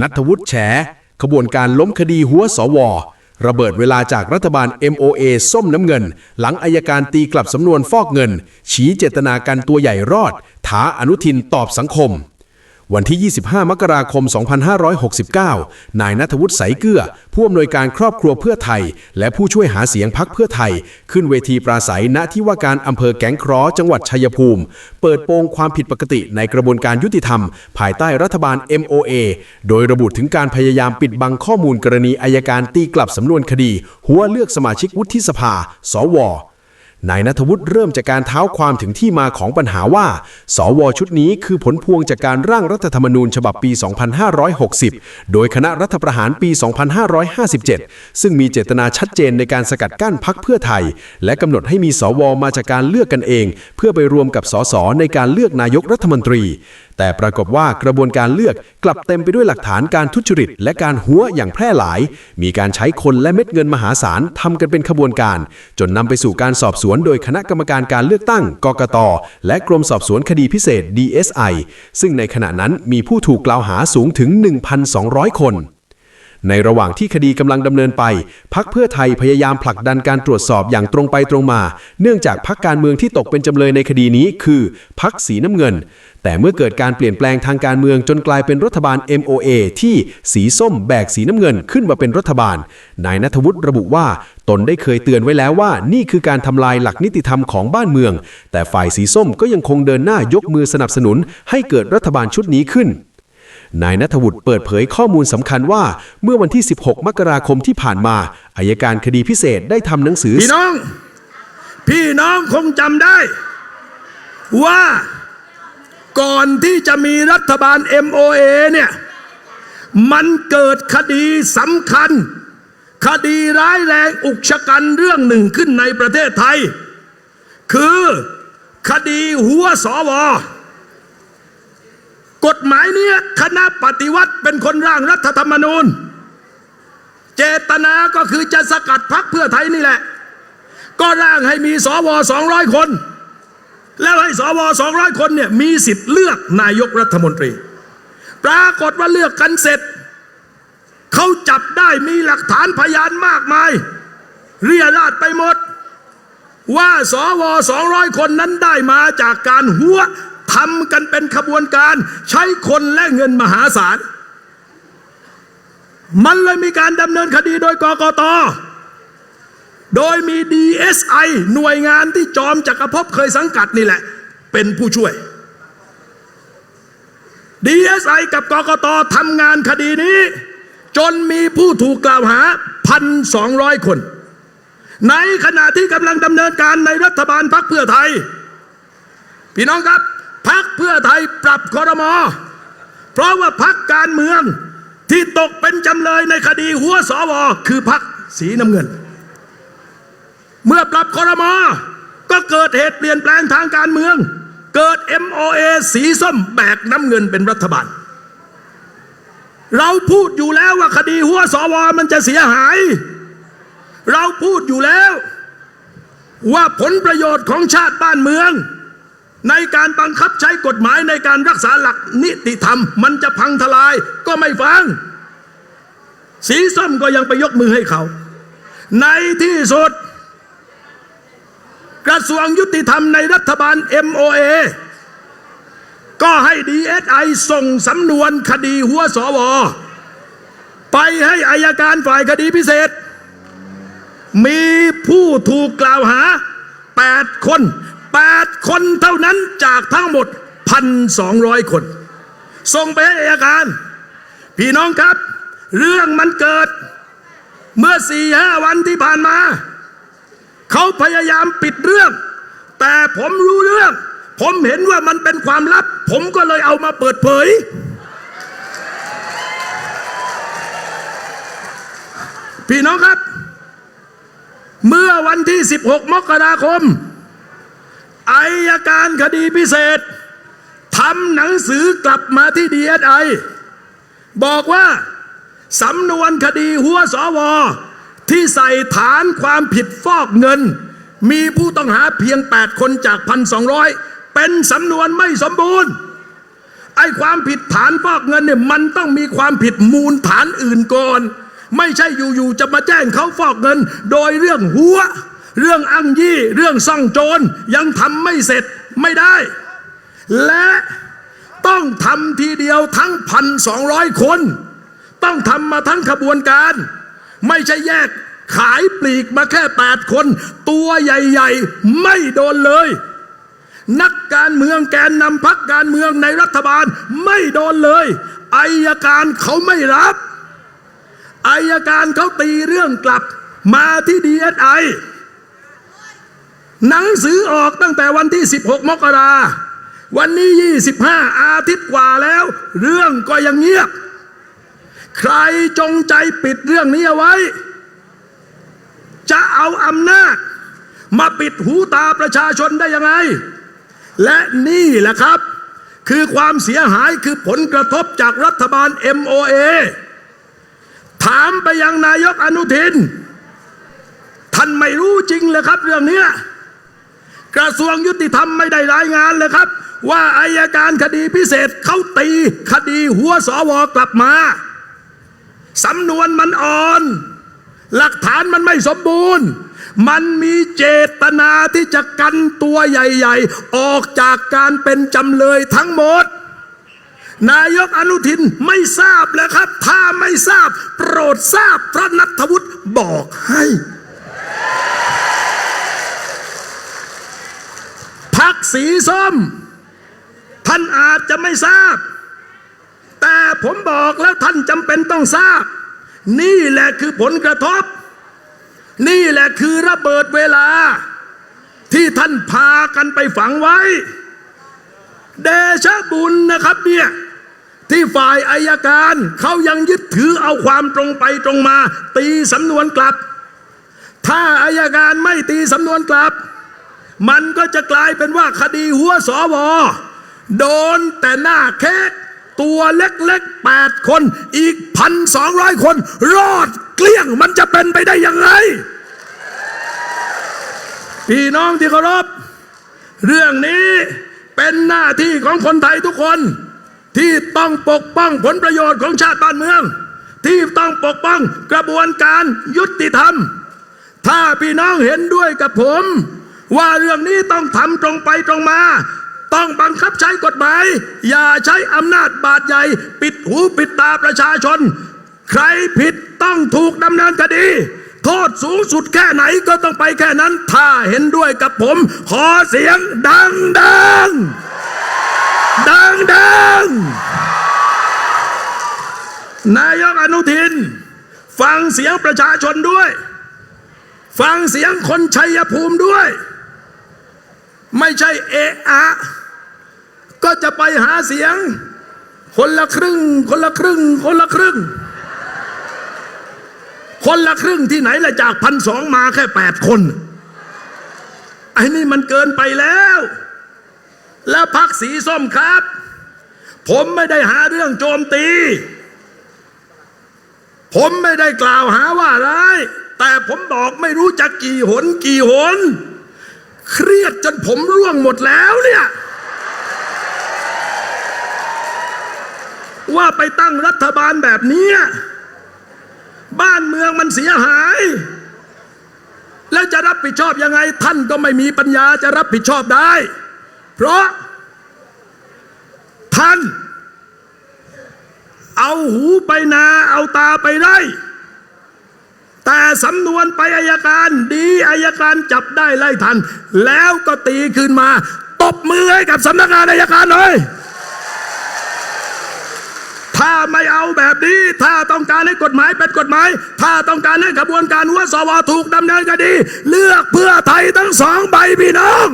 นัทวุฒิแฉขบวนการล้มคดีหัวสว ระเบิดเวลาจากรัฐบาล MOA ส้มน้ำเงิน หลังอายการตีกลับสำนวนฟอกเงิน ชี้เจตนาการตัวใหญ่รอดท้าอนุทินตอบสังคม วันที่ 25 มกราคม 2569 นายนัทวุฒิใสเกื้อ ผู้อำนวยการครอบครัวเพื่อไทย และผู้ช่วยหาเสียงพักเพื่อไทย ขึ้นเวทีปราศัยณที่ว่าการอำเภอแก้งคราะห์จังหวัดชัยภูมิ เปิดโปงความผิดปกติในกระบวนการยุติธรรม ภายใต้รัฐบาล MOA โดยระบุถึงการพยายามปิดบังข้อมูลกรณีอายการตีกลับสำนวนคดี หัวเลือกสมาชิกวุฒิสภา สว นายนัทวุฒิเริ่มจากการเท้าความถึงที่มาของปัญหาว่า สวชุดนี้คือผลพวงจากการร่างรัฐธรรมนูญฉบับปี 2560 โดยคณะรัฐประหารปี 2557 ซึ่งมีเจตนาชัดเจนในการสกัดกั้นพักเพื่อไทย และกำหนดให้มีสวมาจากการเลือกกันเอง เพื่อไปรวมกับสสในการเลือกนายกรัฐมนตรี แต่ปรากฏว่ากระบวนการเลือกกลับเต็มไปด้วยหลักฐานการทุจริต และการหัวอย่างแพร่หลาย มีการใช้คนและเม็ดเงินมหาศาลทำกันเป็นขบวนการ จนนำไปสู่การสอบสวนโดยคณะกรรมการการเลือกตั้ง กกต และกรมสอบสวนคดีพิเศษ DSI ซึ่งในขณะนั้นมีผู้ถูกกล่าวหาสูงถึง 1,200 คน ในระหว่างที่คดีกำลังดำเนินไป พักเพื่อไทยพยายามผลักดันการตรวจสอบอย่างตรงไปตรงมา เนื่องจากพักการเมืองที่ตกเป็นจำเลยในคดีนี้คือพักสีน้ำเงิน แต่เมื่อเกิดการเปลี่ยนแปลงทางการเมืองจนกลายเป็นรัฐบาล MOA ที่สีส้มแบกสีน้ำเงินขึ้นมาเป็นรัฐบาล นายนัทวุฒิระบุว่า ตนได้เคยเตือนไว้แล้วว่า นี่คือการทำลายหลักนิติธรรมของบ้านเมือง แต่ฝ่ายสีส้มก็ยังคงเดินหน้ายกมือสนับสนุน ให้เกิดรัฐบาลชุดนี้ขึ้น นายนัทวุฒิเปิดเผยข้อมูลสำคัญว่า เมื่อวันที่ 16 มกราคมที่ผ่านมาอายการคดีพิเศษได้ทำหนังสือ พี่น้อง พี่น้องคงจำได้ ว่าก่อนที่จะมีรัฐบาล MOA เนี่ย มันเกิดคดีสำคัญ คดีร้ายแรงอุกชะกันเรื่องหนึ่งขึ้นในประเทศไทย คือคดีหัวสว กฎหมายเนี้ยคณะปฏิวัติเป็นคนร่างรัฐธรรมนูญ เจตนาก็คือจะสกัดพักเพื่อไทยนี่แหละ ก็ร่างให้มีสว200คน แล้วให้สว200คนเนี่ยมีสิทธิ์เลือกนายกรัฐมนตรี ปรากฏว่าเลือกกันเสร็จ เขาจับได้มีหลักฐานพยานมากมาย เรียราดไปหมดว่าสว200คนนั้นได้มาจากการหัว ทำกันเป็นขบวนการ ใช้คนและเงินมหาศาล มันเลยมีการดำเนินคดีโดยกกต โดยมี DSI หน่วยงานที่จอมจักรภพเคยสังกัดนี่แหละ เป็นผู้ช่วย DSI กับกกตทำงานคดีนี้ จนมีผู้ถูกกล่าวหา 1,200 คน ในขณะที่กำลังดำเนินการในรัฐบาลพักเพื่อไทย พี่น้องครับ พักเพื่อไทยปรับคอรมอ เพราะว่าพักการเมืองที่ตกเป็นจำเลยในคดีหัวสวคือพักสีน้ำเงิน เมื่อปรับคอรมอ ก็เกิดเหตุเปลี่ยนแปลงทางการเมือง เกิด MOA สีส้มแบกน้ำเงินเป็นรัฐบาล เราพูดอยู่แล้วว่าคดีหัวสวมันจะเสียหาย เราพูดอยู่แล้วว่าผลประโยชน์ของชาติบ้านเมือง ในการบังคับใช้กฎหมายในการรักษาหลักนิติธรรม มันจะพังทลายก็ไม่ฟัง สีส้มก็ยังไปยกมือให้เขา ในที่สุด กระทรวงยุติธรรมในรัฐบาล MOA ก็ให้ DSI ส่งสำนวนคดีหัวสว ไปให้อายการฝ่ายคดีพิเศษ มีผู้ถูกกล่าวหา 8 คน 8 คนเท่านั้นจากทั้งหมด 1,200 คน ส่งไปให้อายการ พี่น้องครับ เรื่องมันเกิด เมื่อสี่ห้าวันที่ผ่านมา เขาพยายามปิดเรื่อง แต่ผมรู้เรื่อง ผมเห็นว่ามันเป็นความลับ ผมก็เลยเอามาเปิดเผย พี่น้องครับ เมื่อวันที่ 16 มกราคม อายการคดีพิเศษทำหนังสือกลับมาที่ดีเอสไอบอกว่าสำนวนคดีหัวสว ที่ใส่ฐานความผิดฟอกเงิน มีผู้ต้องหาเพียง 8 คนจาก 1,200 เป็นสำนวนไม่สมบูรณ์ ไอ้ความผิดฐานฟอกเงินเนี่ยมันต้องมีความผิดมูลฐานอื่นก่อน ไม่ใช่อยู่ๆจะมาแจ้งเขาฟอกเงิน โดยเรื่องหัว เรื่องอังยี่เรื่องซ่องโจรยังทำไม่เสร็จไม่ได้ และต้องทำทีเดียวทั้งพันสองร้อยคน ต้องทำมาทั้งขบวนการ ไม่ใช่แยกขายปลีกมาแค่แปดคน ตัวใหญ่ๆ ไม่โดนเลย นักการเมืองแกนนำพักการเมืองในรัฐบาลไม่โดนเลยอายการเขาไม่รับอายการเขาตีเรื่องกลับมาที่ดีเอสไอ หนังสือออกตั้งแต่วันที่ 16 มกราวันนี้ 25 อาทิตย์กว่าแล้ว เรื่องก็ยังเงียบ ใครจงใจปิดเรื่องนี้เอาไว้ จะเอาอำนาจ มาปิดหูตาประชาชนได้ยังไง และนี่แหละครับ คือความเสียหายคือผลกระทบจากรัฐบาล MOA ถามไปยังนายกอนุทิน ท่านไม่รู้จริงเลยครับเรื่องนี้ กระทรวงยุติธรรมไม่ได้รายงานเลยครับ ว่าอายการคดีพิเศษเขาตีคดีหัวสวกลับมาสำนวนมันอ่อน หลักฐานมันไม่สมบูรณ์ มันมีเจตนาที่จะกันตัวใหญ่ๆ ออกจากการเป็นจำเลยทั้งหมด นายกอนุทินไม่ทราบเลยครับ ถ้าไม่ทราบ โปรดทราบพระนัทวุฒิบอกให้ พัก สีส้ม ท่านอาจจะไม่ทราบ แต่ผมบอกแล้วท่านจำเป็นต้องทราบ นี่แหละคือผลกระทบ นี่แหละคือระเบิดเวลา ที่ท่านพากันไปฝังไว้ เดชะบุญนะครับเนี่ยที่ฝ่ายอายการเขายังยึดถือเอาความตรงไปตรงมา ตีสำนวนกลับ ถ้าอายการไม่ตีสำนวนกลับ มันก็จะกลายเป็นว่าคดีหัวสอวอโดนแต่หน้าแค่ตัวเล็กๆแปดคน อีกพันสองร้อยคน รอดเกลี้ยงมันจะเป็นไปได้ยังไง พี่น้องที่เคารพเรื่องนี้เป็นหน้าที่ของคนไทยทุกคน ที่ต้องปกป้องผลประโยชน์ของชาติบ้านเมือง ที่ต้องปกป้องกระบวนการยุติธรรม ถ้าพี่น้องเห็นด้วยกับผม ว่าเรื่องนี้ต้องทำตรงไปตรงมา ต้องบังคับใช้กฎหมาย อย่าใช้อำนาจบาดใหญ่ ปิดหูปิดตาประชาชน ใครผิดต้องถูกดำเนินคดี โทษสูงสุดแค่ไหนก็ต้องไปแค่นั้น ถ้าเห็นด้วยกับผม ขอเสียงดังดังดังดังนายกอนุทิน ฟังเสียงประชาชนด้วย ฟังเสียงคนชัยภูมิด้วย ไม่ใช่เอะอะก็จะไปหาเสียง คนละครึ่ง คนละครึ่ง คนละครึ่ง คนละครึ่งที่ไหนละจากพันสองมาแค่แปดคนไอ้นี่มันเกินไปแล้ว แล้วพักสีส้มครับ ผมไม่ได้หาเรื่องโจมตี ผมไม่ได้กล่าวหาว่าร้ายแต่ผมบอกไม่รู้จะกี่หนกี่หน เครียดจนผมร่วงหมดแล้วเนี่ย ว่าไปตั้งรัฐบาลแบบนี้ บ้านเมืองมันเสียหาย แล้วจะรับผิดชอบยังไง ท่านก็ไม่มีปัญญาจะรับผิดชอบได้ เพราะ ท่าน เอาหูไปนา เอาตาไปไร่แต่ สำนวนไปอายการดีอายการจับได้ไล่ทัน แล้วก็ตีคืนมา ตบมือให้กับสำนักงานอายการหน่อยถ้าไม่เอาแบบนี้ ถ้าต้องการให้กฎหมายเป็นกฎหมาย ถ้าต้องการให้กระบวนการหัวสวถูกดำเนินคดี เลือกเพื่อไทยทั้งสองใบพี่น้อง